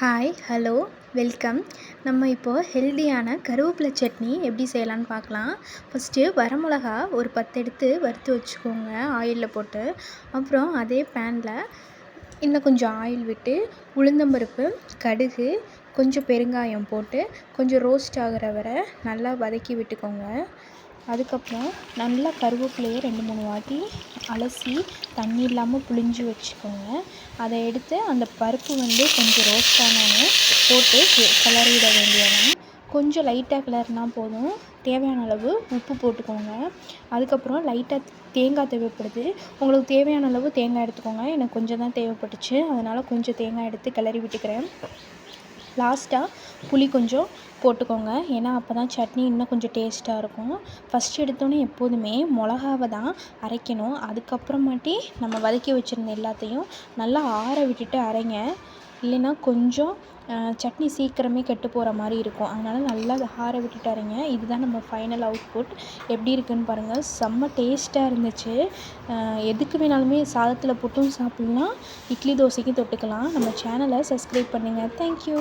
Hi hello welcome நம்ம இப்போது ஹெல்தியான கருவேப்பிலை சட்னி எப்படி செய்யலான்னு பார்க்கலாம். ஃபஸ்ட்டு வரமிளகா ஒரு பத்து எடுத்து வறுத்து வச்சுக்கோங்க ஆயிலில் போட்டு. அப்புறம் அதே பேனில் இன்னும் கொஞ்சம் ஆயில் விட்டு உளுந்தம்பருப்பு கடுகு கொஞ்சம் பெருங்காயம் போட்டு கொஞ்சம் ரோஸ்ட் ஆகிற வரை நல்லா வதக்கி விட்டுக்கோங்க. அதுக்கப்புறம் நல்லா கருவேப்பிலையை ரெண்டு மூணு வாட்டி அலசி தண்ணி இல்லாமல் புழிஞ்சு வச்சுக்கோங்க. அதை எடுத்து அந்த பருப்பு வந்து கொஞ்சம் ரோஸ்ட் ஆனோடனே போட்டு கிளறிவிட வேண்டியதான் கொஞ்சம் லைட்டாக கிளறினா போதும். தேவையான அளவு உப்பு போட்டுக்கோங்க. அதுக்கப்புறம் லைட்டாக தேங்காய் தேவைப்படுது. உங்களுக்கு தேவையான அளவு தேங்காய் எடுத்துக்கோங்க. எனக்கு கொஞ்சம் தான் தேவைப்பட்டுச்சு. அதனால் கொஞ்சம் தேங்காய் எடுத்து கிளறி விட்டுக்கிறேன். லாஸ்ட்டாக புளி கொஞ்சம் போட்டுக்கோங்க. ஏன்னா அப்போ தான் சட்னி இன்னும் கொஞ்சம் டேஸ்ட்டாக இருக்கும். ஃபஸ்ட் எடுத்தோன்னே எப்போதுமே மிளகாவை தான் அரைக்கணும். அதுக்கப்புறமாட்டி நம்ம வதக்கி வச்சுருந்த எல்லாத்தையும் நல்லா ஆற விட்டுட்டு அரைங்க. இல்லைன்னா கொஞ்சம் சட்னி சீக்கிரமே கெட்டு போகிற மாதிரி இருக்கும். அதனால் நல்லா ஆற விட்டுட்டு அரைங்க. இதுதான் நம்ம ஃபைனல் அவுட்புட் எப்படி இருக்குதுன்னு பாருங்கள் செம்ம டேஸ்ட்டாக இருந்துச்சு. எதுக்கு வேணாலுமே சாதத்தில் போட்டும் சாப்பிட்லாம். இட்லி தோசைக்கும் தொட்டுக்கலாம். நம்ம சேனலை சப்ஸ்கிரைப் பண்ணுங்கள் தேங்க்யூ